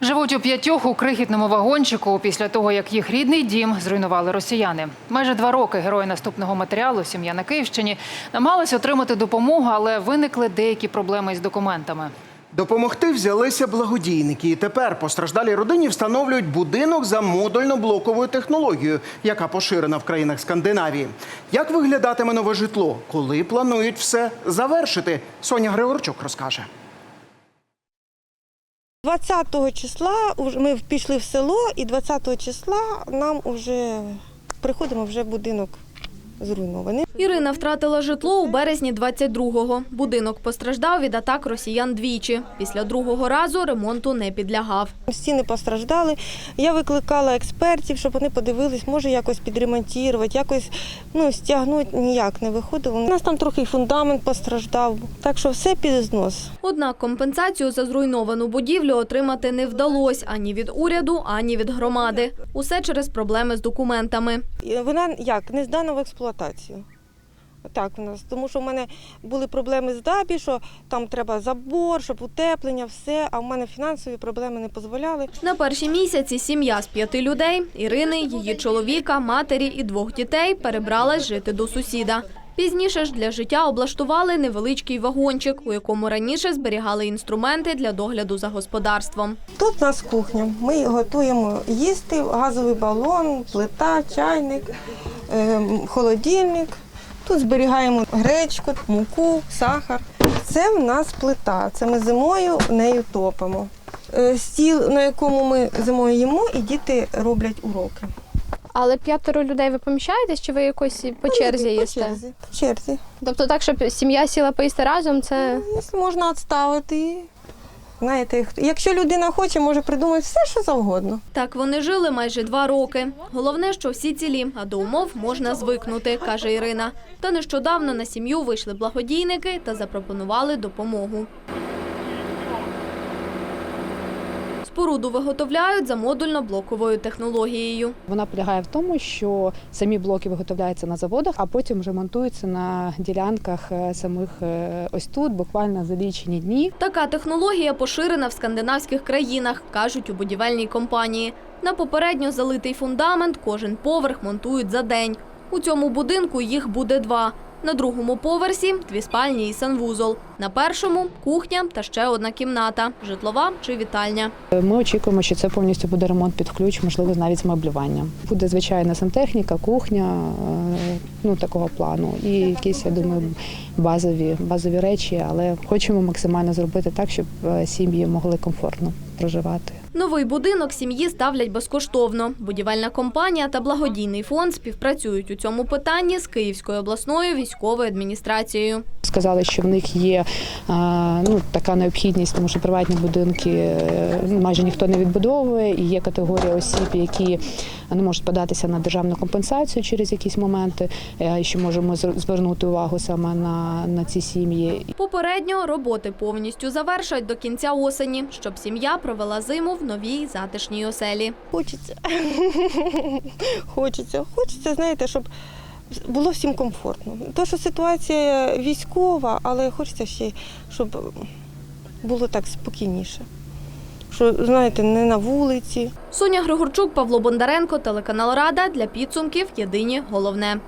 Живуть у п'ятьох у крихітному вагончику після того, як їх рідний дім зруйнували росіяни. Майже два роки герої наступного матеріалу, сім'я на Київщині, намагалися отримати допомогу, але виникли деякі проблеми із документами. Допомогти взялися благодійники, і тепер постраждалій родині встановлюють будинок за модульно-блоковою технологією, яка поширена в країнах Скандинавії. Як виглядатиме нове житло? Коли планують все завершити? Соня Григорчук розкаже. 20 числа ми пішли в село, і 20 числа нам вже приходимо вже в будинок зруйнований. Ірина втратила житло у березні 22-го. Будинок постраждав від атак росіян двічі. Після другого разу ремонту не підлягав. Стіни постраждали. Я викликала експертів, щоб вони подивились, може якось підремонтувати, якось ну, стягнути ніяк не виходило. У нас там трохи фундамент постраждав, так що все під знос. Однак компенсацію за зруйновану будівлю отримати не вдалося ані від уряду, ані від громади. Усе через проблеми з документами. Вона як не здана в експлуатацію. Так у нас, тому що в мене були проблеми з ДАБІ, що там треба забор, щоб утеплення, все. А в мене фінансові проблеми не дозволяли. На перші місяці сім'я з п'яти людей Ірини, її чоловіка, матері і двох дітей перебралась жити до сусіда. Пізніше ж для життя облаштували невеличкий вагончик, у якому раніше зберігали інструменти для догляду за господарством. Тут у нас кухня. Ми готуємо їсти, газовий балон, плита, чайник, ем, холодильник. Тут зберігаємо гречку, муку, сахар. Це в нас плита. Це ми зимою нею топимо. Е, Стіл, на якому ми зимою їмо, і діти роблять уроки. Але п'ятеро людей ви поміщаєтесь, чи ви якось по черзі по їсте? черзі. По черзі. Тобто так, щоб сім'я сіла поїсти разом, це Якщо можна відставити. Знаєте, хто- якщо людина хоче, може придумати все, що завгодно. Так вони жили майже два роки. Головне, що всі цілі, а до умов можна звикнути, каже Ірина. Та нещодавно на сім'ю вийшли благодійники та запропонували допомогу. Споруду виготовляють за модульно-блоковою технологією. Вона полягає в тому, що самі блоки виготовляються на заводах, а потім вже монтуються на ділянках е, самих е, ось тут, буквально за лічені дні. Така технологія поширена в скандинавських країнах, кажуть у будівельній компанії. На попередньо залитий фундамент кожен поверх монтують за день. У цьому будинку їх буде два. На другому поверсі дві спальні і санвузол. На першому кухня та ще одна кімната житлова чи вітальня. Ми очікуємо, що це повністю буде ремонт під ключ, можливо, навіть з меблюванням. Буде звичайна сантехніка, кухня, е, ну такого плану, і якісь, я думаю, базові, базові речі, але хочемо максимально зробити так, щоб е, сім'ї могли комфортно проживати. Новий будинок сім'ї ставлять безкоштовно. Будівельна компанія та благодійний фонд співпрацюють у цьому питанні з Київською обласною військовою адміністрацією. Сказали, що в них є ну, така необхідність, тому що приватні будинки е, майже ніхто не відбудовує, і є категорія осіб, які не можуть податися на державну компенсацію через якісь моменти, е, і що можемо звернути увагу саме на, на ці сім'ї. Попередньо роботи повністю завершать до кінця осені, щоб сім'я провела зиму в новій затишній оселі. Хочеться. хочеться. Хочеться, знаєте, щоб було всім комфортно. То, що ситуація військова, але хочеться ще, щоб було так спокійніше. Що, знаєте, не на вулиці. Соня Григорчук, Павло Бондаренко, телеканал Рада для підсумків. Єдині головне.